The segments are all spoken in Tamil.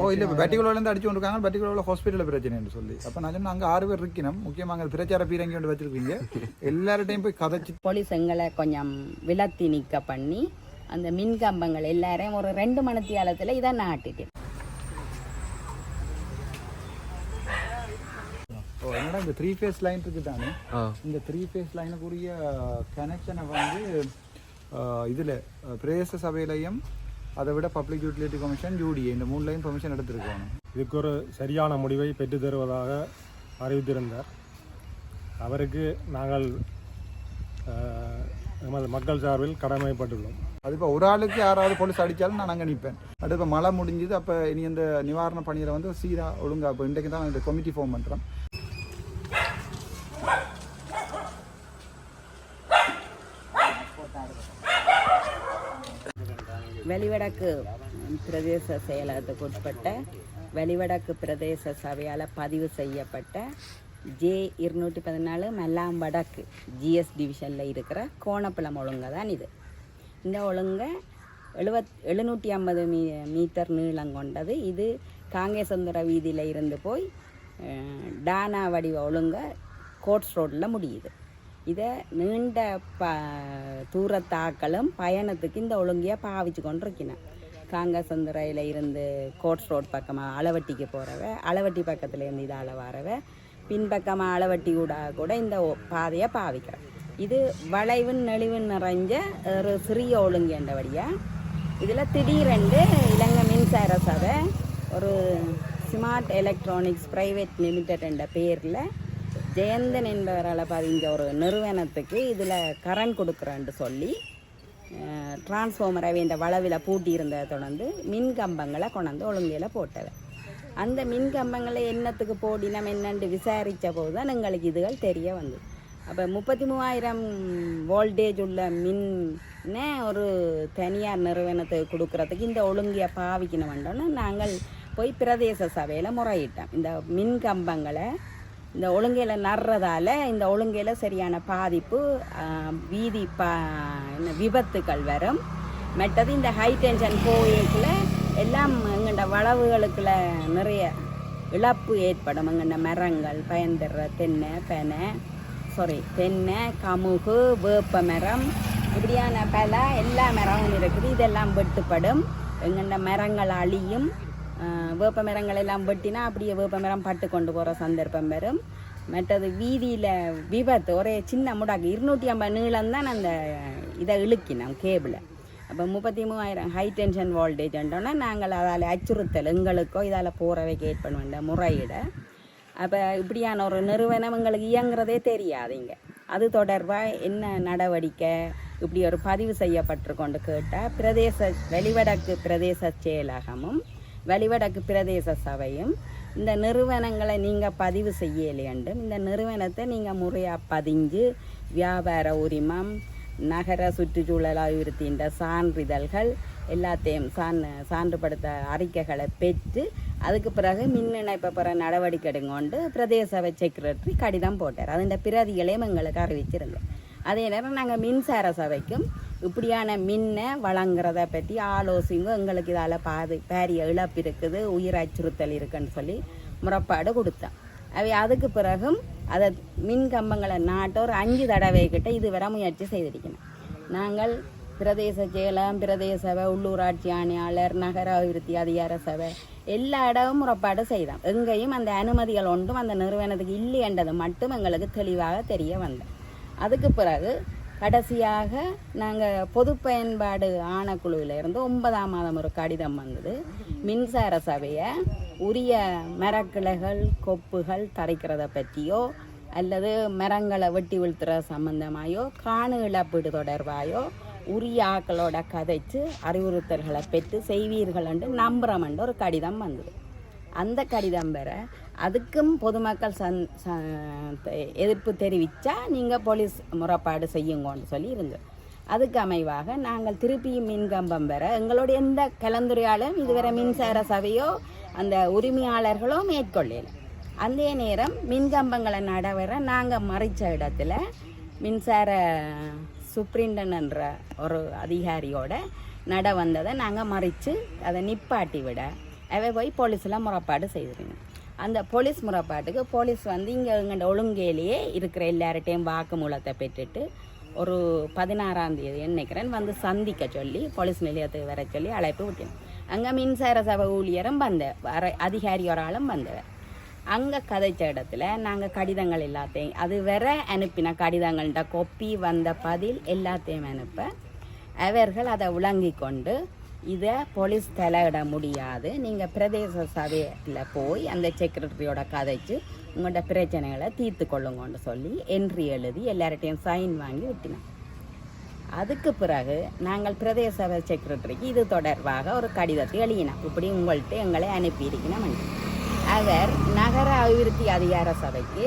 ஓ இல்லை இப்போ பெட்டிகுலர்லேருந்து அடிச்சு கொண்டிருக்காங்க பெட்டிகுலரில் ஹாஸ்பிட்டலில் பிரச்சனைன்னு சொல்லி. அப்போ நான் சொன்னேன் அங்கே ஆறு பேர் இருக்கணும். முக்கியமாக அங்கே பிரச்சார பீரங்கி கொண்டு வச்சிருக்கீங்க. எல்லார்ட்டையும் போய் கதைச்சு போலீஸ் எங்களை கொஞ்சம் விலத்தி நிற்க பண்ணி அந்த மின் கம்பங்கள் எல்லாரையும் ஒரு ரெண்டு மணித்தியாலத்தில் இதை நாட்டிட்டு ஓ என்னடா இந்த த்ரீ ஃபேஸ் லைன் இருக்கு தானே? இந்த த்ரீ ஃபேஸ் லைனுக்குரிய கனெக்ஷனை வந்து இதில் பிரதேச சபையிலையும் அதை விட பப்ளிக் யூட்டிலிட்டி கமிஷன் யூடிஏ இந்த மூணுலையும் பெர்மிஷன் எடுத்திருக்காங்க. இதுக்கு ஒரு சரியான முடிவை பெற்றுத் தருவதாக அறிவித்திருந்தார். அவருக்கு நாங்கள் எமது மக்கள் சார்பில் கடமைப்பட்டுள்ளோம். அது இப்போ ஒரு ஆளுக்கு யாராவது போலீஸ் அடித்தாலும் நான் அங்கே நிற்பேன் அடுத்து இப்போ மழை முடிஞ்சுது அப்போ இனி இந்த நிவாரண பணியில் வந்து சீராக ஒழுங்கா இப்போ இன்றைக்கு தான் இந்த கமிட்டி ஃபார்ம் பண்ணுறோம் வெளிவடக்கு பிரதேச செயலகத்துக்கு உட்பட்ட வெளிவடக்கு பிரதேச சபையால் பதிவு செய்யப்பட்ட ஜே இருநூற்றி பதினாலு மெல்லாம் வடக்கு ஜிஎஸ் டிவிஷனில் இருக்கிற கோணப்பிளம் ஒழுங்கை தான் இது. இந்த ஒழுங்கை எழுபத் எழுநூற்றி ஐம்பது மீ மீட்டர் நீளம் கொண்டது. இது காங்கேசந்துர வீதியில் இருந்து போய் டானா வடிவ ஒழுங்க கோட்ஸ் ரோட்டில் முடியுது. இதை நீண்ட ப தூரத்தாக்களும் பயணத்துக்கு இந்த ஒழுங்கையை பாவிச்சு கொண்டிருக்கினேன் இருக்கணும் காங்கசந்துரையில் இருந்து கோட்ஸ் ரோட் பக்கமாக அளவட்டிக்கு போகிறவ அளவட்டி பக்கத்தில் இருந்து இதால் வரவ பின்பக்கமாக அளவட்டி கூட கூட இந்த ஒ- பாதையை பாவிக்கிறேன் இது வளைவின் நெளிவின் நிறைஞ்ச ஒரு சிறிய வழியாக இதில் திடீரென்று இலங்கை மின்சார சபை ஒரு ஸ்மார்ட் எலக்ட்ரானிக்ஸ் ப்ரைவேட் லிமிடெட் என்ற பேரில் ஜெயந்தன் என்பவரால் பதிஞ்ச ஒரு நிறுவனத்துக்கு இதில் கரண்ட் கொடுக்குறேன்னு சொல்லி டிரான்ஸ்ஃபார்மரை இந்த வளவில் பூட்டி இருந்ததை தொடர்ந்து மின் கம்பங்களை கொண்டாந்து ஒழுங்கையில் போட்டவர் அந்த மின் கம்பங்களை என்னத்துக்கு போடினம் என்னென்று விசாரித்த போது தான் எங்களுக்கு இதுகள் தெரிய வந்தது. அப்போ முப்பத்தி மூவாயிரம் வோல்டேஜ் உள்ள மின்னே ஒரு தனியார் நிறுவனத்துக்கு கொடுக்கறதுக்கு இந்த ஒழுங்கியை பாவிக்கணும்ன்றோன்னு நாங்கள் போய் பிரதேச சபையில் முறையிட்டோம். இந்த மின் கம்பங்களை இந்த ஒழுங்கையில் நடுறதால இந்த ஒழுங்கையில் சரியான பாதிப்பு வீதி பா என்ன விபத்துக்கள் வரும். மற்றது இந்த ஹை டென்ஷன் கோயிலுக்குள்ள எல்லாம் எங்கள்ட வளவுகளுக்குள்ள நிறைய இழப்பு ஏற்படும். எங்கள்ட மரங்கள் பயந்துடுற தென்னை பெனை சாரி தென்னை கமுகு வேப்ப மரம் இப்படியான பல எல்லா மரமும் இருக்குது. இதெல்லாம் வெட்டுப்படும். எங்கள்ட மரங்கள் அழியும். வேப்ப மரங்கள் எல்லாம் வெட்டினா அப்படியே வேப்ப மரம் பட்டு கொண்டு போகிற சந்தர்ப்பம் வரும். மற்றது வீதியில் விபத்து ஒரே சின்ன முடாக்கு இருநூற்றி ஐம்பது நீளம் தான் அந்த இதை இழுக்கினோம் கேபிளை அப்போ முப்பத்தி மூவாயிரம் ஹை டென்ஷன் வோல்டேஜ்ன்றோன்னா நாங்கள் அதால் அச்சுறுத்தல் எங்களுக்கோ இதால் போகிறவைக்கு ஏற்பட வேண்டிய முறையிட. அப்போ இப்படியான ஒரு நிறுவனம் எங்களுக்கு இயங்குறதே தெரியாதுங்க. அது தொடர்பாக என்ன நடவடிக்கை? இப்படி ஒரு பதிவு செய்யப்பட்டிருக்கொண்டு கேட்டால் பிரதேச வெளிவடக்கு பிரதேச செயலகமும் வழிவடக்கு பிரதேச சபையும் இந்த நிறுவனங்களை நீங்கள் பதிவு செய்யலையண்டும் இந்த நிறுவனத்தை நீங்கள் முறையாக பதிஞ்சு வியாபார உரிமம் நகர சுற்றுச்சூழல் அபிவிருத்தின்ற சான்றிதழ்கள் எல்லாத்தையும் சான் சான்றுபடுத்த அறிக்கைகளை பெற்று அதுக்கு பிறகு மின் இணைப்பை பெற நடவடிக்கை எடுங்கொண்டு பிரதேச சபை செக்ரட்டரி கடிதம் போட்டார். அதுண்ட பிரதிகளையும் எங்களுக்கு அறிவிச்சிருந்தோம். அதே நேரம் நாங்கள் மின்சார சபைக்கும் இப்படியான மின்னை வழங்குறத பற்றி ஆலோசிங்க. எங்களுக்கு இதால் பாது பாரிய இழப்பு இருக்குது. உயிர் அச்சுறுத்தல் இருக்குன்னு சொல்லி முறைப்பாடு கொடுத்தோம் அவை அதுக்கு பிறகும் அதை மின் கம்பங்களை நாட்ட ஒரு அஞ்சு தடவை கிட்ட இதுவரை முயற்சி செய்திருக்கணும் நாங்கள் பிரதேச செயலம் பிரதேச சபை உள்ளூராட்சி ஆணையாளர் நகர அபிவிருத்தி அதிகார சபை எல்லா இடமும் முறைப்பாடு செய்தோம் எங்கேயும் அந்த அனுமதிகள் ஒன்றும் அந்த நிறுவனத்துக்கு இல்லையன்றது மட்டும் எங்களுக்கு தெளிவாக தெரிய வந்தோம் அதுக்கு பிறகு கடைசியாக நாங்கள் பொது பயன்பாடு ஆணைக்குழுவில் இருந்து ஒன்பதாம் மாதம் ஒரு கடிதம் வந்தது. மின்சார சபையை உரிய மரக்கிளைகள் கொப்புகள் தரைக்கிறத பற்றியோ அல்லது மரங்களை வெட்டி வீழ்த்துற சம்பந்தமாயோ காணு இழப்பீடு தொடர்பாயோ உரிய ஆக்களோட கதைச்சு அறிவுறுத்தல்களை பெற்று செய்வீர்கள் என்று நம்புகிறோம்ன்ற ஒரு கடிதம் வந்தது. அந்த கடிதம் பெற அதுக்கும் பொதுமக்கள் சந் ச- எதிர்ப்பு தெரிவித்தா நீங்கள் போலீஸ் முறைப்பாடு செய்யுங்கன்னு சொல்லி இருந்தோம் அதுக்கு அமைவாக நாங்கள் திருப்பியும் மின்கம்பம் பெற எங்களுடைய எந்த கலந்துரையாலும் இதுவரை மின்சார சபையோ அந்த உரிமையாளர்களோ மேற்கொள்ளல. அந்த நேரம் மின்கம்பங்களை நடவர நாங்கள் மறைச்ச இடத்துல மின்சார சூப்ரிண்டன்ன்ற ஒரு அதிகாரியோட நட வந்ததை நாங்கள் மறைச்சு அதை நிப்பாட்டி விட அவ போய் போலீஸில் முறைப்பாடு செய்திருங்க அந்த போலீஸ் முறைப்பாட்டுக்கு போலீஸ் வந்து இங்கே எங்கள்ட ஒழுங்கையிலேயே இருக்கிற எல்லார்ட்டையும் வாக்குமூலத்தை பெற்றுட்டு ஒரு பதினாறாம் தேதி நினைக்கிறேன் வந்து சந்திக்க சொல்லி போலீஸ் நிலையத்துக்கு வர சொல்லி அழைப்பு விட்டேன். அங்கே மின்சார சபை ஊழியரும் வந்த வர அதிகாரி ஒரு ஆளும் வந்தவர். அங்கே கதைச்ச இடத்துல நாங்கள் கடிதங்கள் எல்லாத்தையும் அது வர அனுப்பின கடிதங்கள்கிட்ட கொப்பி வந்த பதில் எல்லாத்தையும் அனுப்ப அவர்கள் அதை விளங்கி கொண்டு இதை போலீஸ் தலையிட முடியாது. நீங்கள் பிரதேச சபையில் போய் அந்த செக்ரட்டரியோட கதைச்சு உங்களோட பிரச்சனைகளை தீர்த்து கொள்ளுங்கன்னு சொல்லி என்ட்ரி எழுதி எல்லார்ட்டையும் சைன் வாங்கி விட்டினோம் அதுக்கு பிறகு நாங்கள் பிரதேச சபை செக்ரட்டரிக்கு இது தொடர்பாக ஒரு கடிதத்தை எழுதினோம் இப்படி உங்கள்கிட்ட எங்களை அனுப்பியிருக்கணும் அவர் நகர அபிவிருத்தி அதிகார சபைக்கு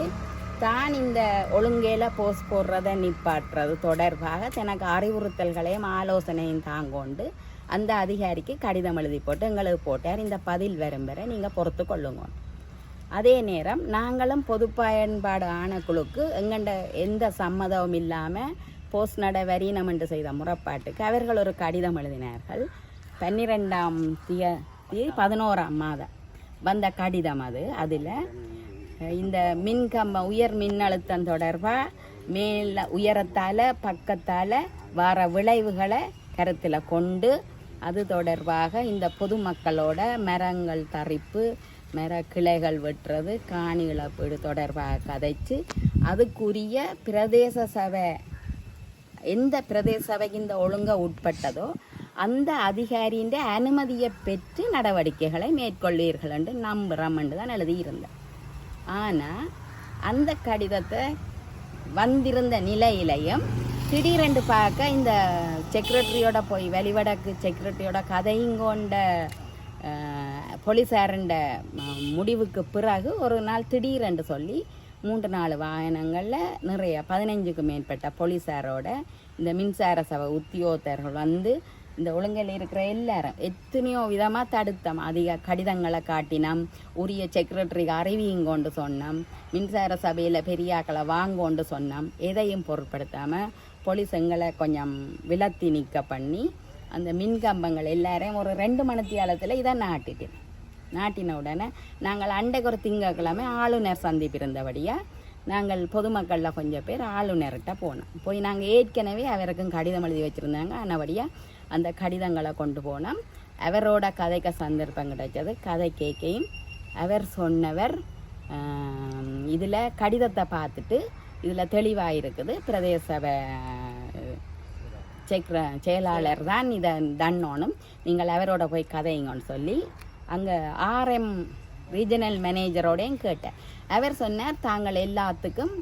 தான் இந்த ஒழுங்கேல போஸ்ட் போடுறதை நிப்பாட்டுறது தொடர்பாக தனக்கு அறிவுறுத்தல்களையும் ஆலோசனையும் தாங்கொண்டு அந்த அதிகாரிக்கு கடிதம் எழுதி போட்டு எங்களுக்கு போட்டார். இந்த பதில் வரும் வரை நீங்கள் பொறுத்து கொள்ளுங்க. அதே நேரம் நாங்களும் பொது பயன்பாடு ஆணைக்குழுக்கு எங்கண்ட எந்த சம்மதமும் இல்லாமல் போஸ்ட் நட வரினம் என்று செய்த முறைப்பாட்டுக்கு அவர்கள் ஒரு கடிதம் எழுதினார்கள். பன்னிரெண்டாம் தேதி பதினோராம் மாதம் வந்த கடிதம் அது. அதில் இந்த மின்கம்ப உயர் மின்னழுத்தம் தொடர்பாக மேல உயரத்தால் பக்கத்தால் வர விளைவுகளை கருத்தில் கொண்டு அது தொடர்பாக இந்த பொதுமக்களோட மரங்கள் தரிப்பு மர கிளைகள் வெட்டுறது காணி இழப்பீடு தொடர்பாக கதைச்சு அதுக்குரிய பிரதேச சபை எந்த பிரதேச சபைக்கு இந்த ஒழுங்க உட்பட்டதோ அந்த அதிகாரியின் அனுமதியை பெற்று நடவடிக்கைகளை மேற்கொள்ளீர்கள் என்று நம்புகிறோம் என்று தான் எழுதியிருந்தேன். ஆனால் அந்த கடிதத்தை வந்திருந்த நிலையிலையும் திடீரென்று பார்க்க இந்த செக்ரட்டரியோட போய் வெளிவடக்கு செக்ரட்டரியோட கதையும் கொண்ட போலீஸாரண்ட முடிவுக்கு பிறகு ஒரு நாள் திடீரென்று சொல்லி மூன்று நாலு வாகனங்களில் நிறைய பதினஞ்சுக்கு மேற்பட்ட போலீஸாரோட இந்த மின்சார சபை உத்தியோகத்தர்கள் வந்து இந்த ஒழுங்கில் இருக்கிற எல்லாரும் எத்தனையோ விதமாக தடுத்தோம். அதிக கடிதங்களை காட்டினோம் உரிய செக்ரட்டரிக்கு அறிவியும் கொண்டு சொன்னோம் மின்சார சபையில் பெரியாக்களை வாங்கொண்டு சொன்னோம் எதையும் பொருட்படுத்தாமல் போலீஸ் எங்களை கொஞ்சம் விலத்தி நிற்க பண்ணி அந்த மின்கம்பங்கள் எல்லாரையும் ஒரு ரெண்டு மணித்தியாலத்தில் இதை நாட்டிட்டு நாட்டின உடனே நாங்கள் அன்றைக்கு ஒரு திங்கக்கிழமை ஆளுநர் சந்திப்பு இருந்தபடியாக நாங்கள் பொதுமக்களில் கொஞ்சம் பேர் ஆளுநர்கிட்ட போனோம். போய் நாங்கள் ஏற்கனவே அவருக்கும் கடிதம் எழுதி வச்சுருந்தாங்க. ஆனபடியாக அந்த கடிதங்களை கொண்டு போனோம். அவரோட கதைக்க சந்தர்ப்பம் கிடைச்சது. கதை கேட்கையும் அவர் சொன்னவர் இதில் கடிதத்தை பார்த்துட்டு இதில் தெளிவாக இருக்குது பிரதேச சபை செக்ர செயலாளர் தான் இதை தன்னோனும். நீங்கள் அவரோட போய் கதைங்கன்னு சொல்லி அங்கே ஆர்எம் ரீஜனல் மேனேஜரோடையும் கேட்டேன். அவர் சொன்னார் தாங்கள் எல்லாத்துக்கும்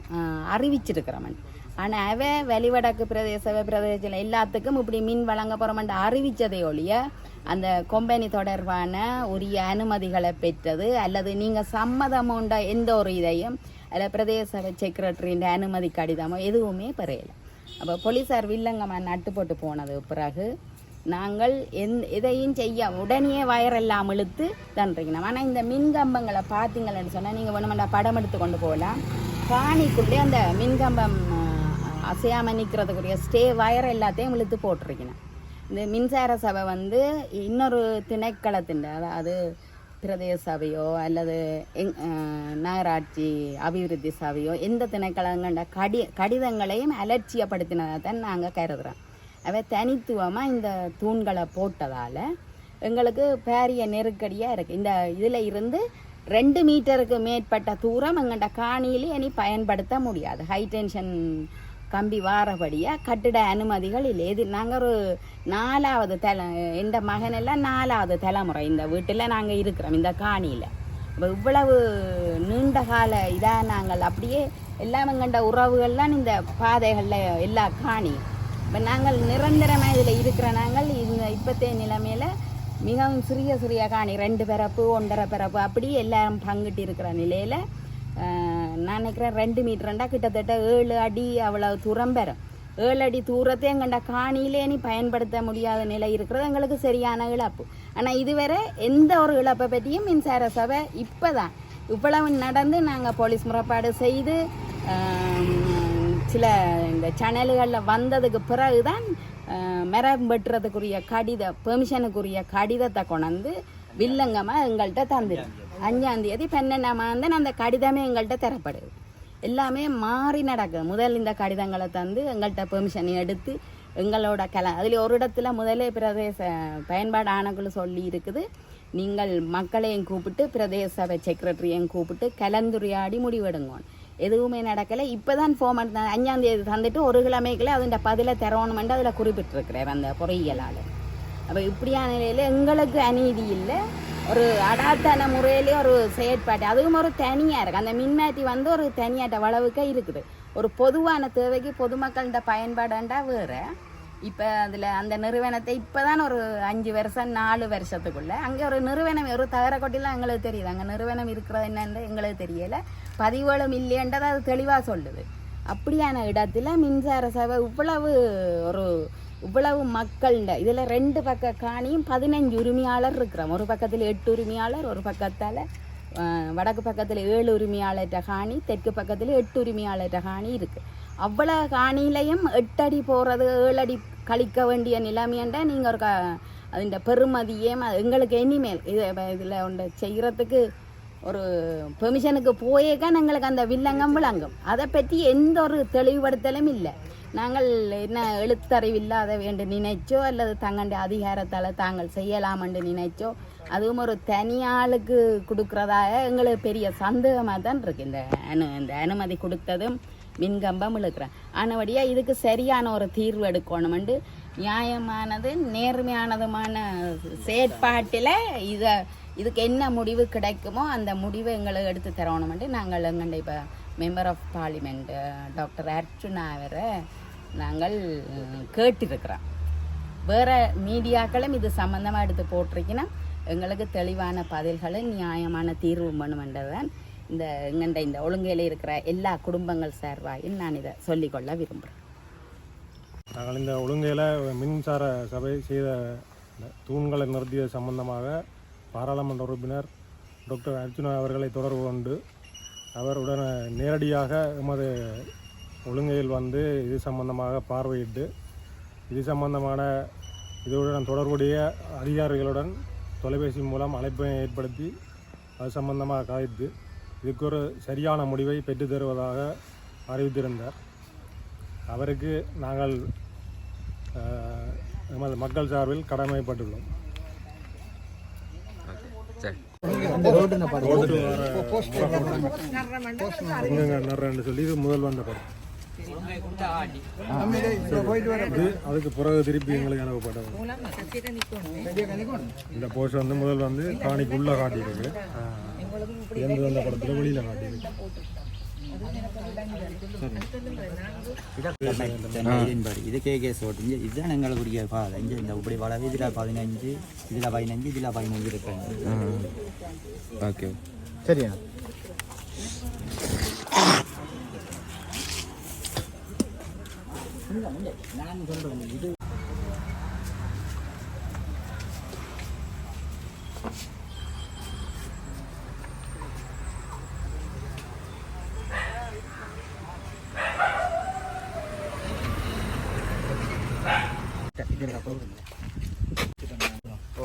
அறிவிச்சிருக்கிறவன். ஆனால் அவ வெளிவடக்கு பிரதேச பிரதேசத்தில் எல்லாத்துக்கும் இப்படி மின் வழங்க போகிறோம்னு அறிவித்ததை ஒழிய அந்த கொம்பனி தொடர்பான உரிய அனுமதிகளை பெற்றது அல்லது நீங்கள் சம்மதம் உண்ட எந்த ஒரு இதையும் அதில் பிரதேச செக்ரட்டரியின் அனுமதி கடிதமோ எதுவுமே பெறையலை அப்போ போலீஸார் வில்லங்கம்மா நட்டு போட்டு போனது பிறகு நாங்கள் எந் எதையும் செய்ய உடனே வயரெல்லாம் இழுத்து தந்துருக்கணும் ஆனால் இந்த மின்கம்பங்களை பார்த்தீங்கன்னு சொன்னால் நீங்கள் வேணுமெண்டா படம் எடுத்து கொண்டு போகலாம். காணிக்குள்ளே அந்த மின்கம்பம் அசையாமல் நிற்கிறதுக்குரிய ஸ்டே வயர் எல்லாத்தையும் இழுத்து போட்டிருக்கணும். இந்த மின்சார சபை வந்து இன்னொரு திணைக்களத்தின் அதாவது பிரதேச சபையோ அல்லது எங் நகராட்சி அபிவிருத்தி சபையோ எந்த திணைக்களங்கண்ட கடி கடிதங்களையும் அலட்சியப்படுத்தினதை தான் நாங்கள் கருதுகிறோம் அவை தனித்துவமாக இந்த தூண்களை போட்டதால் எங்களுக்கு பாரிய நெருக்கடியாக இருக்குது இந்த இதில் இருந்து ரெண்டு மீட்டருக்கு மேற்பட்ட தூரம் எங்கள்கிட்ட காணியிலே இனி பயன்படுத்த முடியாது. ஹை டென்ஷன் கம்பி வாரபடியாக கட்டிட அனுமதிகள் இல்லை. இது நாங்கள் ஒரு நாலாவது தலை எந்த மகனெல்லாம் நாலாவது தலைமுறை. இந்த வீட்டில் நாங்கள் இருக்கிறோம் இந்த காணியில். இப்போ இவ்வளவு நீண்ட கால இதாக நாங்கள் அப்படியே எல்லாம் கண்ட உறவுகள்லாம் இந்த பாதைகளில் எல்லா காணி. இப்போ நாங்கள் நிரந்தரமாக இதில் இருக்கிற நாங்கள் இந்த இப்போத்தைய நிலைமையில் மிகவும் சிறிய சிறிய காணி. ரெண்டு பிறப்பு ஒன்றரை பிறப்பு அப்படி எல்லாம் பங்கிட்டு இருக்கிற நிலையில் நான் நினைக்கிறேன் ரெண்டு மீட்டர்ண்டா கிட்டத்தட்ட ஏழு அடி அவ்வளோ தூரம் பெறும். ஏழு அடி தூரத்தை எங்கண்ட காணியிலே நீ பயன்படுத்த முடியாத நிலை இருக்கிறது எங்களுக்கு சரியான இழப்பு. ஆனால் இதுவரை எந்த ஒரு இழப்பை பற்றியும் மின்சார சபை இப்போ தான் இவ்வளவு நடந்து நாங்கள் போலீஸ் முறைப்பாடு செய்து சில இந்த சேனல்களில் வந்ததுக்கு பிறகு தான் மரம் வெட்டுறதுக்குரிய கடித பெர்மிஷனுக்குரிய கடிதத்தை கொண்டு வில்லங்கமாக எங்கள்கிட்ட தந்துடும் அஞ்சாம் தேதி பன்னெண்டாம் மாதம் அந்த கடிதமே எங்கள்கிட்ட தரப்படுது. எல்லாமே மாறி நடக்குது முதல் இந்த கடிதங்களை தந்து எங்கள்கிட்ட பெர்மிஷன் எடுத்து எங்களோட கல அதில் ஒரு இடத்துல முதலே பிரதேச பயன்பாடு ஆணைக்குழு சொல்லி இருக்குது. நீங்கள் மக்களையும் கூப்பிட்டு பிரதேச சபை செக்ரட்டரியையும் கூப்பிட்டு கலந்துரையாடி முடிவெடுங்க. எதுவுமே நடக்கலை. இப்போ தான் ஃபோம் அஞ்சாம் தேதி தந்துட்டு ஒரு கிழமைக்குள்ள அதுண்ட பதிலை தரணுமெண்டு அதில் குறிப்பிட்டிருக்கிறேன் அந்த பொறியியலாளர். அப்போ இப்படியான நிலையில் எங்களுக்கு அநீதி இல்லை. ஒரு அடாத்தன முறையிலே ஒரு செயற்பாடு. அதுவும் ஒரு தனியாக இருக்குது அந்த மின்மாற்றி வந்து ஒரு தனியாட்ட வளவுக்க இருக்குது. ஒரு பொதுவான தேவைக்கு பொதுமக்கள்கிட்ட பயன்பாடுண்டா வேறு. இப்போ அதில் அந்த நிறுவனத்தை இப்போ தான் ஒரு அஞ்சு வருஷம் நாலு வருஷத்துக்குள்ளே அங்கே ஒரு நிறுவனம் ஒரு தகரக்கொட்டிலாம் எங்களுக்கு தெரியுது. அங்கே நிறுவனம் இருக்கிறது என்னன்னு எங்களுக்கு தெரியலை. பதிவுகளும் இல்லைன்றதை அது தெளிவாக சொல்லுது. அப்படியான இடத்துல மின்சார சபை இவ்வளவு ஒரு இவ்வளவு மக்கள்கிட்ட இதில் ரெண்டு பக்க காணியும் பதினஞ்சு உரிமையாளர் இருக்கிறோம் ஒரு பக்கத்தில் எட்டு உரிமையாளர் ஒரு பக்கத்தால் வடக்கு பக்கத்தில் ஏழு உரிமையாளர்கிட்ட காணி தெற்கு பக்கத்தில் எட்டு உரிமையாளர்கிட்ட காணி இருக்குது அவ்வளோ காணியிலையும் எட்டடி போகிறது ஏழடி கழிக்க வேண்டிய நிலைமையண்டா நீங்கள் ஒரு க அதுண்ட பெருமதியே எங்களுக்கு இனிமேல் இது இதில் ஒன்று செய்கிறதுக்கு ஒரு பெர்மிஷனுக்கு போயேக்கான் எங்களுக்கு அந்த வில்லங்கம் விளங்கும். அதை பற்றி எந்த ஒரு தெளிவுபடுத்தலும் இல்லை. நாங்கள் என்ன எழுத்தறிவில்லாத வேண்டு நினைச்சோ அல்லது தங்கண்ட அதிகாரத்தால் தாங்கள் செய்யலாம் என்று நினைச்சோ அதுவும் ஒரு தனியாளுக்கு கொடுக்குறதாக எங்களுக்கு பெரிய சந்தேகமாக தான் இருக்குது இந்த அனு இந்த அனுமதி கொடுத்ததும் மின்கம்பம் இழுக்கிறேன். ஆனபடியாக இதுக்கு சரியான ஒரு தீர்வு எடுக்கணுமெண்டு நியாயமானது நேர்மையானதுமான செயற்பாட்டில் இதை இதுக்கு என்ன முடிவு கிடைக்குமோ அந்த முடிவை எங்களுக்கு எடுத்து தரணுமெண்டு நாங்கள் எங்கள்ட இப்போ member of parliament doctor Archuna அவரை நாங்கள் கேட்டிருக்கிறோம். வேறு மீடியாக்களும் இது சம்மந்தமாக எடுத்து போட்டிருக்கீங்கன்னா எங்களுக்கு தெளிவான பதில்களை நியாயமான தீர்வு பண்ணுமென்றதான் இந்த எங்கண்ட இந்த ஒழுங்கையில் இருக்கிற எல்லா குடும்பங்கள் சார்பாயும் நான் இதை சொல்லிக்கொள்ள விரும்புகிறேன் நாங்கள் இந்த ஒழுங்கையில் மின்சார சபை செய்த இந்த தூண்களை நிறுத்தியது சம்பந்தமாக பாராளுமன்ற உறுப்பினர் டாக்டர் அர்ஜுனா அவர்களை தொடர்பு கொண்டு அவருடன் நேரடியாக எமது ஒழுங்கையில் வந்து இது சம்பந்தமாக பார்வையிட்டு இது சம்பந்தமான இதுடன் தொடர்புடைய அதிகாரிகளுடன் தொலைபேசி மூலம் அழைப்பை ஏற்படுத்தி அது சம்பந்தமாக காய்த்து இதுக்கு ஒரு சரியான முடிவை பெற்று தருவதாக அறிவித்திருந்தார் அவருக்கு நாங்கள் எமது மக்கள் சார்பில் கடமைப்பட்டுள்ளோம் சொல்லி இது முதல் வந்த படம் அதுக்கு பிறகு திருப்பி எங்களுக்கு அனுப்பப்பட்டது. இந்த போஸ்ட் வந்து முதல் வந்து காணிக்குள்ளே காட்டியிருக்கு. எந்த வந்த படத்தில் வெளியில் காட்டியிருக்கு. இது கேகேஸ் ஓட்டு இதுதான் எங்களுக்குரிய பாதை. இங்கே இந்த இப்படி வளவு இதில் பதினஞ்சு இதில் பதினஞ்சு இதில் பதினஞ்சு இருக்காங்க ஓகே. சரியா?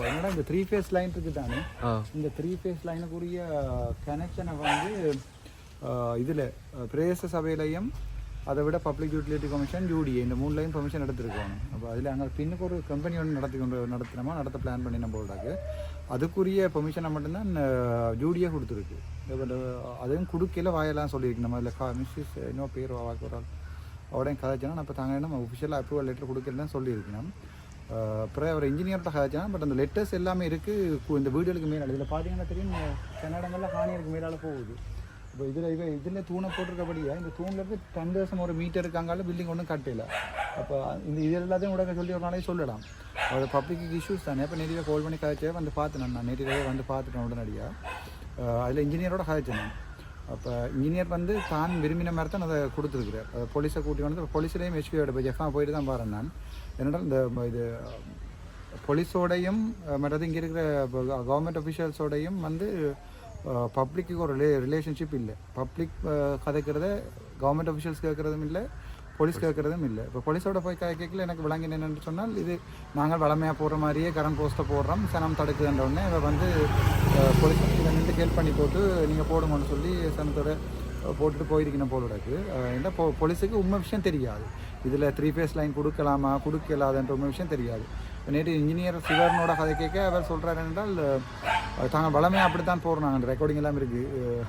என்னடா இந்த த்ரீ ஃபேஸ் லைன் இருக்கு தானே? இந்த த்ரீ ஃபேஸ் லைனுக்குரிய கனெக்ஷனை வந்து இதில் பிரதேச சபையிலையும் அதை விட பப்ளிக் யூட்டிலிட்டி கமிஷன் யூடிஏ இந்த மூணுலையும் பெர்மிஷன் எடுத்துருக்கோம் அப்போ அதில் அங்கே பின்னுக்கு ஒரு கம்பெனி ஒன்று நடத்தி கொண்டு நடத்தினோமா நடத்த பிளான் பண்ணி நம்ம போடாக்கு அதுக்குரிய பெர்மிஷனை மட்டும்தான் யூடிஏ கொடுத்துருக்கு. அதுவும் கொடுக்கல வாயெல்லாம் சொல்லியிருக்கு. நம்ம லெக்கா கா மிஸ்ஸஸ் இன்னும் பேர் வாக்கு ஒரு ஆள் அவடையும் கதைச்சோன்னா அப்போ தாங்க நம்ம ஒஃபிஷியலாக அப்ரூவல் லெட்டர் கொடுக்கலன்னு சொல்லியிருக்கணும். அப்புறம் அவர் இன்ஜினியர்கிட்ட கதைச்சான் பட் அந்த லெட்டர்ஸ் எல்லாமே இருக்குது இந்த வீடுகளுக்கு மேலே இதில் பார்த்தீங்கன்னா தெரியும் கன்னடங்களில் ஹானியருக்கு மேலால் போகுது. இப்போ இதில் இவ இதில் தூணை போட்டிருக்கபடியா இந்த தூணில் இருந்து டென் ஒரு மீட்டர் இருக்காங்கால பில்டிங் ஒன்றும் கட்டல. அப்போ இந்த இது எல்லாத்தையும் உடனே சொல்லி ஒரு நாளைக்கு சொல்லலாம். அது பப்ளிக் இஷ்யூஸ் தானே. இப்போ நேரில் கால் பண்ணி கதைச்சே வந்து பார்த்தேன் நான் நேரிலே வந்து பார்த்துட்டேன் உடனடியாக அதில் இன்ஜினியரோட கதைச்சேன் நான். அப்போ இன்ஜினியர் வந்து தான் விரும்பின மாதிரி தான் அதை கொடுத்துருக்குறார். அதை போலீஸை கூட்டி வந்து போலீஸ்லேயும் ஹெச்பியோட இப்போ ஜெஃபா போயிட்டு தான் பாருங்க நான். என்னடா இந்த இது போலீஸோடையும் மற்றது இங்கே இருக்கிற கவர்மெண்ட் அஃபிஷியல்ஸோடையும் வந்து பப்ளிக்கு ஒரு ரிலே ரிலேஷன்ஷிப் இல்லை. பப்ளிக் கதைக்கிறத கவர்மெண்ட் அஃபிஷியல்ஸ் கேட்குறதும் இல்லை போலீஸ் கேட்குறதும் இல்லை. இப்போ போலீஸோட போய் கேட்கல எனக்கு விளங்கின என்னென்னு சொன்னால் இது நாங்கள் வளமையாக போடுற மாதிரியே கரண்ட் போஸ்ட்டை போடுறோம் சனம் தடுக்குதுன்ற உடனே வந்து போலீஸ் இதை நின்று ஹெல்ப் பண்ணி போட்டு நீங்கள் போடுங்கன்னு சொல்லி சனத்தோட போட்டுட்டு போயிருக்கணும் போல இருக்கு. ஏன்னா போ போலீஸுக்கு உண்மை விஷயம் தெரியாது. இதில் த்ரீ ஃபேஸ் லைன் கொடுக்கலாமா கொடுக்கலாதுன்ற உண்மை விஷயம் தெரியாது. நேற்று இன்ஜினியர் சிவரனோட கதை கேட்க அவர் சொல்கிறார் என்றால் தாங்கள் தாங்க வளமையாக அப்படி தான் போடுறாங்க அந்த ரெக்கார்டிங் எல்லாம் இருக்குது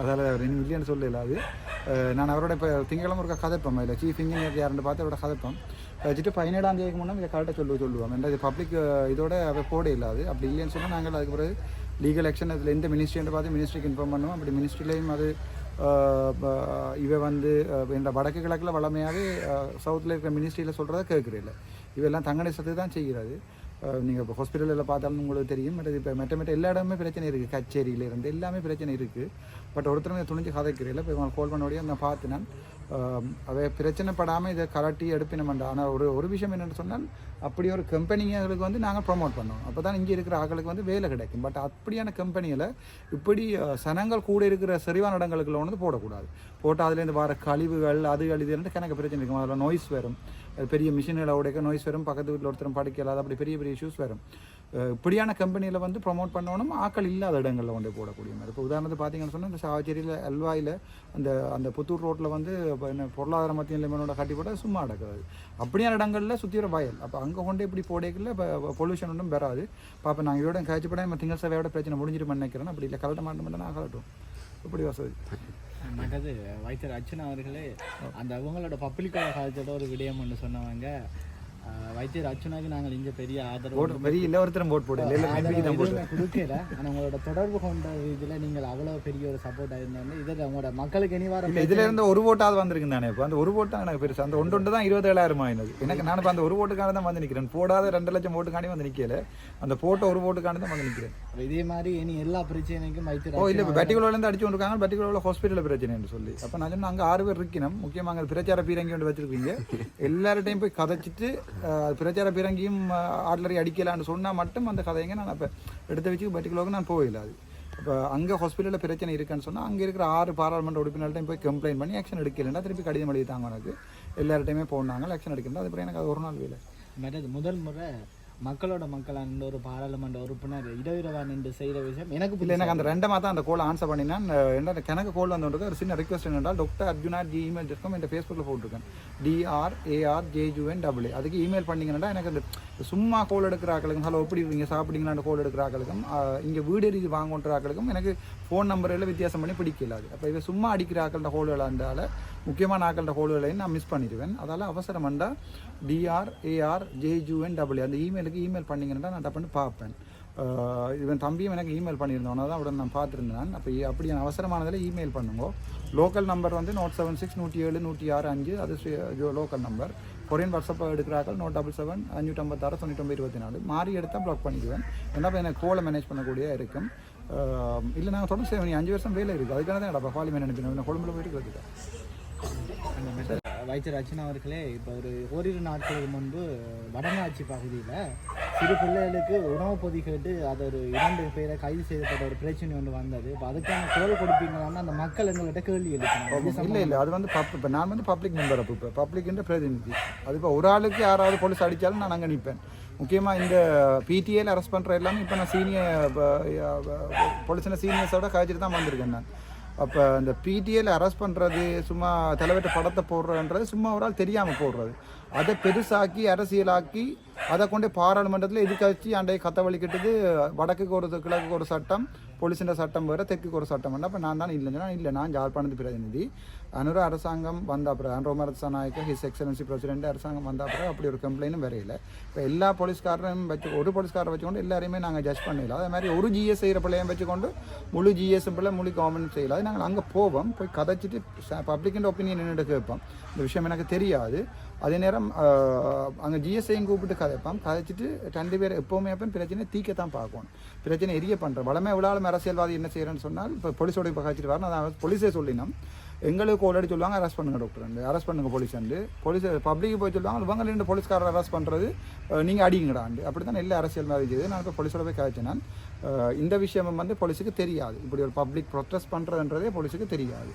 அதால் ரெண்டு மில்லியன் சொல்லல அது. நான் அவரோட இப்போ திங்கக்கிழமை ஒரு கதைப்பேன் இல்லை சீஃப் இன்ஜினியர் யாருன்னு பார்த்து அவரோட கதைப்போம் வச்சுட்டு பதினேழாம் தேதிக்கு முன்னே இதை கரெக்டாக சொல்லு சொல்லுவாங்க என்ற இது பப்ளிக் இதோட அவ போட இல்லாது அப்படி இல்லைன்னு சொன்னால் நாங்கள் அதுக்கு பிறகு லீகல் ஆக்ஷன் அதில் எந்த மினிஸ்ட்ரின்னு பார்த்து மினிஸ்ட்ரிக்கு இன்ஃபார்ம் பண்ணுவோம். அப்படி மினிஸ்ட்ரிலையும் அது இவ வந்து என்ற இந்த வடக்கு கிழக்கில் வளமையாகவே சவுத்தில் இருக்கிற மினிஸ்ட்ரியில் சொல்கிறத கேட்குறேன். இவெல்லாம் தங்கனை சத்து தான் செய்கிறது நீங்கள் இப்போ ஹாஸ்பிட்டலில் பார்த்தாலும் உங்களுக்கு தெரியும். பட் இப்போ மெட்ட மெட்ட எல்லா இடமே பிரச்சனை இருக்குது கச்சேரியிலேருந்து எல்லாமே பிரச்சனை இருக்குது பட் ஒருத்தருமே துணிஞ்சு கதைக்கிறீங்கள இப்போ இவங்க கால் பண்ணோடய நான் பார்த்து நான் அவை பிரச்சனைப்படாமல் இதை கலட்டி எடுப்பினமெண்டா. ஆனால் ஒரு ஒரு விஷயம் என்னென்னு சொன்னால் அப்படி ஒரு கம்பெனிங்களுக்கு வந்து நாங்கள் ப்ரொமோட் பண்ணோம். அப்போ தான் இங்கே இருக்கிற ஆக்களுக்கு வந்து வேலை கிடைக்கும். பட் அப்படியான கம்பெனியில் இப்படி சனங்கள் கூட இருக்கிற சரிவான இடங்களுக்குள்ள வந்து போடக்கூடாது. போட்டால் அதுலேருந்து வர கழிவுகள் அதுகள் இது ரெண்டு கணக்கு பிரச்சனை இருக்கும். அதில் நோய்ஸ் வரும். பெரிய மிஷின்களை உடைக்க நோய்ஸ் வரும் பக்கத்து வீட்டில் ஒருத்தரும் படிக்கலாது அப்படி பெரிய பெரிய இஷ்யூஸ் வரும். இப்படியான கம்பெனியில் வந்து ப்ரொமோட் பண்ணணும் ஆக்கள் இல்லாத இடங்களில் கொண்டு போடக்கூடிய மாதிரி. இப்போ உதாரணத்துக்கு பார்த்தீங்கன்னு சொன்னால் இந்த சாவச்சேரியில் அல்வாயில் அந்த அந்த புத்தூர் ரோட்டில் வந்து இப்போ என்ன பொருளாதார மத்திய நிலைமையோட கட்டி போட்டால் சும்மா நடக்கிறது அப்படியான இடங்களில் சுற்றி வயல். அப்போ அங்கே கொண்டு இப்படி போடைக்கல இப்போ பொல்யூஷன் ஒன்றும் வராது. பாப்பா நாங்கள் இதோட காய்ச்சிப்பட நம்ம திங்கள் சேவையோட பிரச்சனை முடிஞ்சிட்டு நினைக்கிறேன் அப்படி இல்லை. கலட்ட மாட்டோம் நான் கலட்டும் இப்படி வசதி. மற்றது வைத்தியர் அர்ச்சனா அவர்களே அந்த அவங்களோட பப்ளிக்கோட காலத்தோட ஒரு விடயம் ஒன்று சொன்னவங்க. வைத்தியர் அர்ச்சனாக்கு நாங்கள் இங்கே பெரிய ஆதரவு பெரிய இல்லை ஒருத்தரும் போட் எதுவுமே கொடுக்கல. ஆனால் உங்களோட தொடர்பு கொண்ட இதில் நீங்கள் அவ்வளோ பெரிய ஒரு சப்போர்ட்டாக இருந்தோன்னு இதில் உங்களோட மக்களுக்கு இனி வர இல்லை இதில் இருந்து ஒரு ஓட்டாவது வந்திருக்கு தானே. இப்போ அந்த ஒரு ஓட்டு தான் எனக்கு பெருசு. அந்த ஒன்று ஒன்று தான் இருபத்தேழாயிரம் ஆயினது. எனக்கு நான் இப்போ அந்த ஒரு ஓட்டுக்கான தான் வந்து நிற்கிறேன் போடாத ரெண்டு லட்சம் ஓட்டுக்காண்டி வந்து நிற்கல அந்த போட்ட ஒரு ஓட்டுக்காண்டி தான் வந்து நிற்கிறேன் இதே மாதிரி இனி எல்லா பிரச்சனைக்கும் வைத்தியர் ஓ இல்லை இப்போ பெட்டிகுலோலேருந்து அடிச்சு கொண்டிருக்காங்க. பெட்டிகுலோவில் ஹாஸ்பிட்டலில் பிரச்சனைன்னு சொல்லி. அப்போ நான் சொன்னேன் அங்கே ஆறு பேர் இருக்கணும். முக்கியமாக பிரச்சார பீரங்கி ஒன்று வச்சிருக்கீங்க. எல்லார்ட்டையும் போய் கதைச்சிட்டு பிரச்சார பிறங்கியும் ஆட்லரி அடிக்கலான்னு சொன்னால் மட்டும் அந்த கதைங்க நான் அப்போ எடுத்து வச்சு பெட்டிகுலோவுக்கு நான் போகல அது. இப்போ அங்கே ஹாஸ்பிட்டலில் பிரச்சனை இருக்குன்னு சொன்னால் அங்கே இருக்கிற ஆறு பாராளுமன்ற உறுப்பினர்கிட்டையும் போய் கம்ப்ளைண்ட் பண்ணி ஆக்ஷன் எடுக்கலைன்னா திருப்பி கடிதம் எழுதிட்டாங்க எனக்கு எல்லார்ட்டையுமே போனாங்க ஆக்ஷன் எடுக்கணும் அதுக்கப்புறம் எனக்கு அது ஒரு நாள் வேலை. முதல் முறை மக்களோட மக்களான ஒரு பாராளுமன்ற உறுப்பினர் இடவிரவா நின்று செய்கிற விஷயம் எனக்கு இல்லை எனக்கு அந்த ரெண்டு மாதம் அந்த கோல் ஆன்சர் பண்ணினேன். என்ன கணக்கு கோல் வந்து ஒரு சின்ன ரிக்வஸ்ட் என்னென்றால் டாக்டர் அர்ஜுனா ஜி இமெயில் இருக்கும் என் ஃபேஸ்புக்கில் போட்டிருக்கேன். டிஆர் ஏஆர் ஜேஜுஎன் டபுள் அதுக்கு இமெயில் பண்ணீங்கன்னா எனக்கு அந்த சும்மா கோல் எடுக்கிற ஆக்களுக்கும் ஹலோ எப்படி இருக்கீங்க? சாப்பிட்டீங்களான்னு கோல் எடுக்கிற ஆக்களுக்கும் இங்கே வீடு எழுதி வாங்குன்ற ஆக்களுக்கும் எனக்கு ஃபோன் நம்பரில் வித்தியாசம் பண்ணி பிடிக்கல அது. அப்போ இவ சும்மா அடிக்கிற ஆக்கள்கிட்ட ஹோல்கள் இருந்தால முக்கியமான ஆக்கள்கிட்ட ஹோல்களையும் நான் மிஸ் பண்ணிடுவேன். அதால் அவசரமண்டா டிஆர் ஏஆர் ஜேஜூஎன் டபிள்யூ அந்த இமெயிலுக்கு இமெயில் பண்ணிங்கன்னா நான் டப்புன்னு பார்ப்பேன். இவன் தம்பியும் எனக்கு இமெயில் பண்ணியிருந்தவன தான் உடனே நான் பார்த்துருந்தேன். அப்போ அப்படி அவசரமானதில் இமெயில் பண்ணுங்க. லோக்கல் நம்பர் வந்து நோட் செவன் சிக்ஸ் நூற்றி ஏழு நூற்றி ஆறு அஞ்சு. அது லோக்கல் நம்பர் கொரியன் வாட்ஸ்அப் எடுக்கிறார்கள். நோட் டபுள் செவன் அஞ்சூற்றம்பத்தாறு தொண்ணூற்றொம்பது இருபத்தி நாலு மாறி எடுத்தால் ப்ளாக் பண்ணிக்குவேன். ஏன்னா இப்போ எனக்கு கோலை மேனேஜ் பண்ணக்கூடிய இருக்கும். இல்லை நாங்கள் தொடர்ந்து செய்வோம் அஞ்சு வருஷம் வேலை இருக்குது அதுக்காக தான் என்னடா பார்லிமெண்ட் அனுப்பினோம் கொழும்புல போயிட்டு இருக்கிறதுக்கு அந்த மெத்த- வைத்தியர் அர்ச்சனா அவர்களே இப்போ ஒரு ஓரிரு நாட்களுக்கு முன்பு வடமாட்சி பகுதியில் சிறு பிள்ளைகளுக்கு உணவு பொதி கேட்டு அது ஒரு இரண்டு பேரை கைது செய்யப்பட்ட ஒரு பிரச்சனை ஒன்று வந்தது. இப்போ அதுக்கான குரல் கொடுப்பீங்களான்னு அந்த மக்கள் எங்கள்கிட்ட கேள்வி எழுப்பினாங்க. இல்லை இல்லை அது வந்து பப் இப்போ நான் வந்து பப்ளிக் மெம்பர் அப்போ இப்போ பப்ளிக்ன்ற பிரதிநிதி. அது இப்போ ஒரு ஆளுக்கு யாராவது போலீஸ் அடித்தாலும் நான் அங்கே நிற்பேன் முக்கியமாக இந்த பிடிஏல அரெஸ்ட் பண்ணுற எல்லாமே இப்போ நான் சீனியர் போலீஸில் சீனியர்ஸோட கழிச்சிட்டு தான் வந்திருக்கேன் நான். அப்போ இந்த பிடிஏல அரெஸ்ட் பண்ணுறது சும்மா தலைவர்கிட்ட படத்தை போடுறன்றது சும்மா ஒரு ஆள் தெரியாமல் போடுறது. அதை பெருசாக்கி அரசியலாக்கி அதை கொண்டு பாராளுமன்றத்தில் எதிர்கட்சி அண்டை கத்தவழிக்கிட்டது வடக்குக்கு ஒரு கிழக்குக்கு ஒரு சட்டம் போலீஸின் சட்டம் வேறு தெற்குக்கு ஒரு சட்டம் வேண்டாம் அப்போ நான் தான் இல்லைன்னு இல்லை நான் ஜாழ்ப்பாணத்து பிரதிநிதி. அனுர அரசாங்கம் வந்த அப்புறம் அன்ரோமர் நாயக்க ஹிஸ் எக்ஸலன்சி பிரசிடென்ட் அரசாங்கம் வந்த அப்புறம் அப்படி ஒரு கம்ப்ளைண்டும் வரையில இப்போ எல்லா போலீஸ்காரரும் வச்சு ஒரு போலீஸ்காரரை வச்சுக்கொண்டு எல்லாரையுமே நாங்கள் ஜட்ஜ் பண்ணல அதே மாதிரி ஒரு ஜிஎஸ் செய்கிற பிள்ளையும் வச்சுக்கொண்டு முழு ஜிஎஸ் பிள்ளை முழு கவர்மெண்ட் செய்யலாம். நாங்கள் அங்கே போவோம் போய் கதைச்சிட்டு பப்ளிக்கின்ற ஒப்பீனியன் என்னென்னு கேட்போம். இந்த விஷயம் எனக்கு தெரியாது. அதே நேரம் அங்கே ஜிஎஸ்ஐயும் கூப்பிட்டு கதைப்பான். கதைச்சிட்டு ரெண்டு பேர் எப்போவுமே அப்போ பிரச்சனை தீக்கத்தான் பார்க்கணும். பிரச்சனை எரிய பண்ணுறோம் வளமே விழாலும் அரசியல்வாதி என்ன செய்கிறேன்னு சொன்னால் இப்போ போலீஸோட இப்போ காய்ச்சிட்டு வரணும் அதான் போலீஸே சொல்லினோம். எங்களுக்கு ஆல்ரெடி சொல்லுவாங்க அரெஸ்ட் பண்ணுங்க டாக்டர் அரெஸ்ட் பண்ணுங்க போலீஸ் வந்து போலீஸ் பப்ளிக்கு போய் சொல்லுவாங்க இவங்க ரெண்டு போலீஸ்காரர் அரெஸ்ட் பண்ணுறது நீங்கள் அடிங்கடாண்டு அப்படி தான் எல்லா அரசியல்வாதி செய்யுது நான் இப்போ போலீஸோட போய் காய்ச்சேன் இந்த விஷயம் வந்து போலீஸுக்கு தெரியாது. இப்படி ஒரு பப்ளிக் ப்ரொட்டஸ்ட் பண்ணுறதுன்றதே போலீஸுக்கு தெரியாது.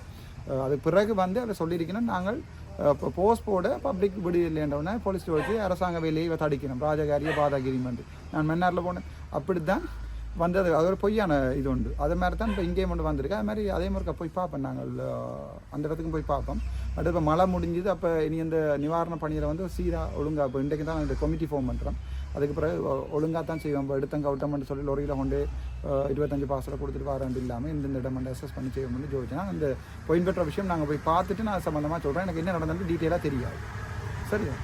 அது பிறகு வந்து அதை சொல்லியிருக்கணும் நாங்கள் இப்போ போஸ்ட் பப்ளிக் விடு இல்லைன்றவுடனே போலீஸ் வச்சு அரசாங்க வேலையை இவ தடிக்கணும். ராஜகாரிய வந்து நான் மன்னாரில் போனேன். அப்படி தான் வந்தது. அது ஒரு பொய்யான இது உண்டு. அது மாதிரி தான் இப்போ இங்கேயும் ஒன்று வந்திருக்கு. அது மாதிரி அதே மாதிரி போய் பார்ப்போம். நாங்கள் அந்த இடத்துக்கும் போய் பார்ப்போம். அடுத்து இப்போ மழை முடிஞ்சுது. அப்போ இனி இந்த நிவாரண பணியில் வந்து சீராக ஒழுங்காக இப்போ இன்றைக்கு தான் இந்த கமிட்டி ஃபார்ம் பண்ணுறோம் அதுக்கு பிறகு ஒழுங்காக தான் செய்வோம் இப்போ எடுத்தங்க அவுட்டமெண்ட் சொல்லி லொரியில் கொண்டு இருபத்தஞ்சு பாசில் கொடுத்துட்டு வரேன் இல்லாமல் இந்த இந்த இடம் அசஸ் பண்ணி செய்வோம்னு ஜோதிச்சுனா அந்த பொயின் பெற்ற விஷயம் நாங்கள் போய் பார்த்துட்டு நான் சம்மந்தமாக சொல்கிறேன் எனக்கு என்ன நடந்தது டீட்டெயிலாக தெரியாது. சரியா?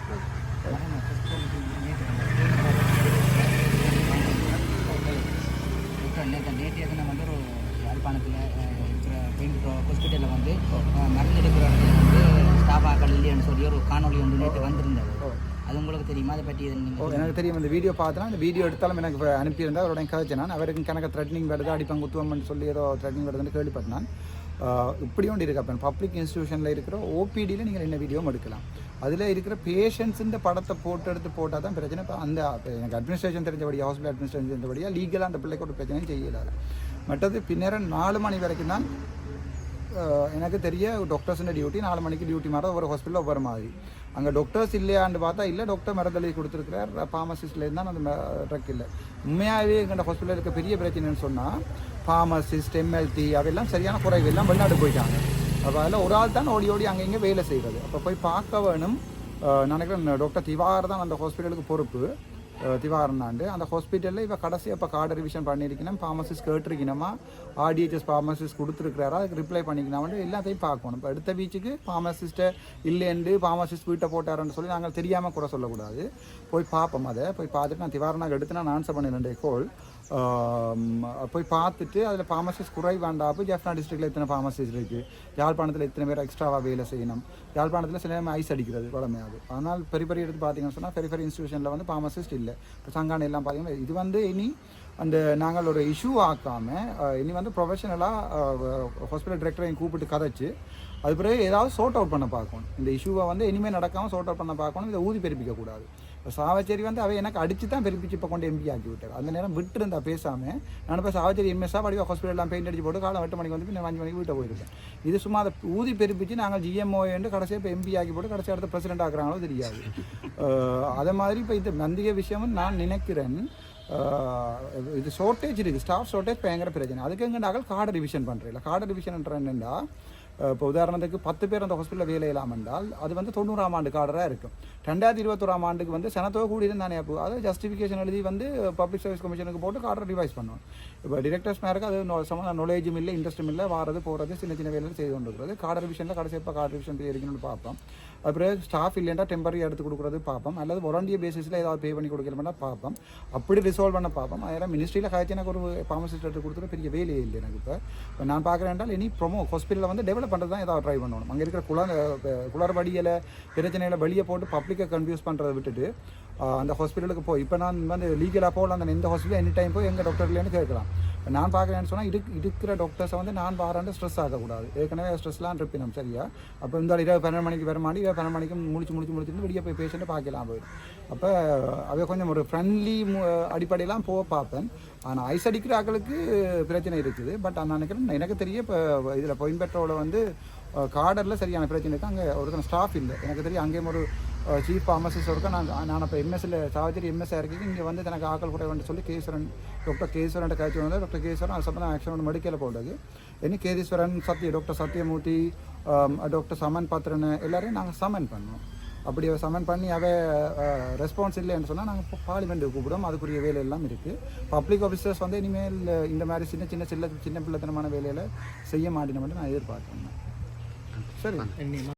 நேற்றைய தினம் வந்து ஒரு யாழ்ப்பாணத்தில் இருக்கிற பெயிண்ட் ஹாஸ்பிட்டலில் வந்து மருந்து எடுக்கிற வந்து ஸ்டாஃப் ஆக்கள் இல்லைன்னு சொல்லி ஒரு காணொலி வந்து நேற்று வந்திருந்தது அது உங்களுக்கு தெரியுமா? அதை பற்றி ஓ எனக்கு தெரியும். இந்த வீடியோ பார்த்தனா அந்த வீடியோ எடுத்தாலும் எனக்கு இப்ப அனுப்பியிருந்தா அவரோட கதைச்சு நான். அவருக்கு கணக்கு த்ரெட்னிங் வருது அடிப்பாங்க குத்துவம்னு சொல்லி ஏதோ த்ரெட்னிங் வருதுன்னு கேள்விப்பட்டேன். இப்படி ஒன்று இருக்கு. அப்போ பப்ளிக் இன்ஸ்டியூஷனில் இருக்கிற ஓபிடியில் நீங்கள் என்ன வீடியோவும் எடுக்கலாம். அதில் இருக்கிற பேஷண்ட்ஸுன்ற படத்தை போட்டு எடுத்து போட்டால் தான் பிரச்சனை. இப்போ அந்த எனக்கு அட்மினிஸ்ட்ரேஷன் தெரிஞ்சபடியா ஹாஸ்பிட்டல் அட்மினிஸ்ட்ரேஷன் தெரிஞ்சபடியா லீகலாக அந்த பிள்ளைக்கு ஒரு பிரச்சனையும் செய்யலாது மற்றது பின்னேரம் நாலு மணி வரைக்கும் தான் எனக்கு தெரிய டாக்டர்ஸுன்ற டியூட்டி நாலு மணிக்கு டியூட்டி மாதிரி ஒவ்வொரு ஹாஸ்பிட்டலில் ஒவ்வொரு மாதிரி. அங்கே டாக்டர்ஸ் இல்லையான்னு பார்த்தா இல்லை டாக்டர் மரத்தளி கொடுத்துருக்கிறார். ஃபார்மசிஸ்ட்லேருந்து தான் அந்த ட்ரக் இல்லை. உண்மையாகவே எங்கள் ஹாஸ்பிட்டலில் இருக்க பெரிய பிரச்சனைன்னு சொன்னால் ஃபார்மசிஸ்ட் எம்எல்டி அவையெல்லாம் சரியான குறைவு எல்லாம் வெளிநாடு போயிட்டாங்க. அப்போ அதில் ஒரு ஆள் தான் ஓடி ஓடி அங்கே இங்கே வேலை செய்கிறது அப்போ போய் பார்க்க வேணும். நினைக்கிறேன் டாக்டர் திவாகர் தான் அந்த ஹாஸ்பிட்டலுக்கு பொறுப்பு. திவாரணாண்டு அந்த ஹாஸ்பிட்டலில் இப்போ கடைசி அப்போ கார்டு ரிவிஷன் பண்ணியிருக்கணும். ஃபார்மசிஸ்ட் கேட்டிருக்கணுமா? ஆர்டிஹெச்எஸ் ஃபார்மசிஸ் கொடுத்துருக்கிறாரா? அதுக்கு ரிப்ளை பண்ணிக்கணும்னு எல்லாத்தையும் பார்க்கணும். இப்போ அடுத்த வீச்சுக்கு ஃபார்மசிஸ்ட்டை இல்லைண்டு ஃபார்மசிஸ்ட் வீட்டை போட்டாருன்னு சொல்லி நாங்கள் தெரியாமல் கூட சொல்லக்கூடாது. போய் பார்ப்போம் அதை. போய் பார்த்துட்டு நான் திவாரணாக எடுத்து நான் ஆன்சர் பண்ணிடுறேன் கோல்? போய் பார்த்துட்டு அதில் ஃபார்மசிஸ்ட் குறைவாண்டாப்பு ஜெஃப்னா டிஸ்ட்ரிக்டில் இத்தனை ஃபார்மசிஸ் இருக்குது யாழ்ப்பாணத்தில் இத்தனை பேர் எக்ஸ்ட்ராவாக வேலை செய்யணும். யாழ்ப்பாணத்தில் சில நேரம் ஐஸ் அடிக்கிறது வளமையாது ஆனால் பெரிய பெரிய எடுத்து பார்த்தீங்கன்னு சொன்னால் பெரிய பெரிய இன்ஸ்டியூஷனில் வந்து ஃபார்மசிஸ்ட் இல்லை. இப்போ சங்கான எல்லாம் பார்த்தீங்கன்னா இது வந்து இனி அந்த நாங்கள் ஒரு இஷ்யூ ஆக்காமல் இனி வந்து ப்ரொஃபஷனலாக ஹாஸ்பிட்டல் டிரெக்டரையும் கூப்பிட்டு கதைச்சு அது பிறகு ஏதாவது சோர்ட் அவுட் பண்ண பார்க்கணும். இந்த இஷ்யூவை வந்து இனிமேல் நடக்காமல் சோர்ட் அவுட் பண்ண பார்க்கணும். இதை ஊதி பெருப்பிக்கக்கூடாது சாவச்சேரி வந்து அவ எனக்கு அடிச்சு தான் பெருப்பிச்சு இப்போ கொண்டு எம்பி ஆக்கி விட்டார் அந்த நேரம் விட்டு இருந்தா பேசாமல் நான் இப்போ சாவச்சேரி எம்எஸ்ஸாக படிவா ஹாஸ்பிட்டல்லாம் பெயிண்ட் அடிச்சு போட்டு காலம் எட்டு மணிக்கு வந்து பின்ன அஞ்சு மணிக்கு வீட்டை போயிருக்கேன். இது சும்மா அதை ஊதி பெருப்பிச்சு நாங்கள் ஜிஎம்ஓ என்று கடைசியாக இப்போ எம்பி ஆக்கி போட்டு கடைசி அடுத்த பிரசிடென்ட் ஆக்குறாங்களோ தெரியாது. அதே மாதிரி இப்போ இந்த நந்திக விஷயமும் நான் நினைக்கிறேன். இது ஷார்ட்டேஜ் இருக்குது ஸ்டாஃப் ஷார்ட்டேஜ் பயங்கர பிரச்சனை. அதுக்கு எங்கண்டாக்கள் கார்டை ரிவிஷன் பண்ணுறீங்களா கார்டை ரிவிஷன் என்னென்னா இப்போ உதாரணத்துக்கு பத்து பேர் அந்த ஹாஸ்பிட்டலில் வேலை இல்லாமல் இருந்தால் அது வந்து தொண்ணூறாம் ஆண்டு காடராக இருக்கும். ரெண்டாயிரத்தி இருபத்தோராம் ஆண்டுக்கு வந்து சனத்தொகை கூடியிருந்தானே அப்போ அதை ஜஸ்டிஃபிகேஷன் எழுதி வந்து பப்ளிக் சர்வீஸ் கமிஷனுக்கு போட்டு காடரை ரிவைஸ் பண்ணணும். இப்போ டிரெக்டர்ஸ் மேருக்கு அது நோ- நாலேஜும் இல்லை இன்ட்ரெஸ்ட்டும் இல்லை வாரது போகிறது சின்ன சின்ன வேலைகள் செய்து கொண்டு இருக்கிறது கார்டர் ரிவிஷனில் கடைசி இப்போ கார்டர் ரிவிஷன் இருக்கணும்னு பார்ப்போம். அப்புறம் ஸ்டாஃப் இல்லைன்னா டெம்பரரி எடுத்து கொடுக்குறது பார்ப்போம் அல்லது ஒரண்டிய பேசிஸில் ஏதாவது பே பண்ணி கொடுக்கலன்னா பார்ப்போம் அப்படி ரிசால்வ் பண்ண பார்ப்போம் அதனால் மினிஸ்ட்ரியில் காய்ச்சி எனக்கு ஒரு ஃபார்மசிஸ்ட் எடுத்து கொடுத்துட்டு பெரிய வேலையே இல்லை எனக்கு இப்போ. இப்போ நான் பார்க்குறேன் என்றால் இனி ப்ரொமோ ஹாஸ்பிட்டலில் வந்து டெவலப் பண்ணுறது தான் ஏதாவது ட்ரை பண்ணணும். அங்கே இருக்கிற குளர் குளறுபடியில் பிரச்சனையில் வெளியே போட்டு பப்ளிக்கை கன்ஃபியூஸ் பண்ணுறதை விட்டுட்டு அந்த ஹாஸ்பிட்டலுக்கு போய் இப்போ நான் வந்து லீகலாக போகலாம். அந்த எந்த ஹாஸ்பிட்டல் எனி டைம் போய் எங்கள் டாக்டர் இல்லைன்னு கேட்கலாம். இப்போ நான் பார்க்குறேன்னு சொன்னால் இரு இருக்கிற டாக்டர்ஸை வந்து நான் வாராண்டு ஸ்ட்ரெஸ் ஆகக்கூடாது ஏற்கனவே ஸ்ட்ரெஸ்லாம் இருப்பினோம் சரியா? அப்போ இந்த இருபது பன்னெண்டு மணிக்கு வர மாடி இருபது பன்னெண்டு மணிக்கு முடிச்சு முடிச்சு முடிச்சுட்டு வெளியே போய் பேஷண்ட்டை பார்க்கலாம் போயிடும். அப்போ அவை கொஞ்சம் ஒரு ஃப்ரெண்ட்லி அடிப்படையெல்லாம் போக பார்ப்பேன். ஆனால் ஐஸ் அடிக்கிற ஆக்களுக்கு பிரச்சனை இருக்குது. பட் நான் நினைக்கிறேன் எனக்கு தெரிய இப்போ இதில் பொயின் பெட்ரோவில் வந்து கார்டரில் சரியான பிரச்சனை இருக்குது அங்கே ஒருத்தன ஸ்டாஃப் இல்லை. எனக்கு தெரியும் அங்கேயும் ஒரு சீஃப் ஃபார்மசிஸ்ட் இருக்கா நான் நான் இப்போ எம்எஸ்சில் சாவச்சேரி எம்எஸ் இறக்கி இங்கே வந்து எனக்கு ஆக்கள் குறைவன்னு சொல்லி கேஸ்வரன் டாக்டர் கேஸ்வரன் கழிச்சு வந்தால் டாக்டர் கேஸ்வரன் அது சம்பந்தம் ஆக்ஷன் ஒன்று மெடிக்கலில் போடுறது இனி கேதீஸ்வரன் சத்ய டாக்டர் சத்யமூர்த்தி டாக்டர் சமன் பாத்திரன் எல்லாரையும் நாங்கள் சமன் பண்ணோம். அப்படி சமன் பண்ணி அவை ரெஸ்பான்ஸ் இல்லைன்னு சொன்னால் நாங்கள் பார்லிமெண்ட்டு கூப்பிடுவோம். அதுக்குரிய வேலை எல்லாம் இருக்குது பப்ளிக் ஆஃபீஸர்ஸ் வந்து இனிமேல் இந்த மாதிரி சின்ன சின்ன சின்ன சின்ன பிள்ளைத்தனமான வேலையில் செய்ய மாட்டேன்னு மட்டும் நான் எதிர்பார்க்குறேன். சரி.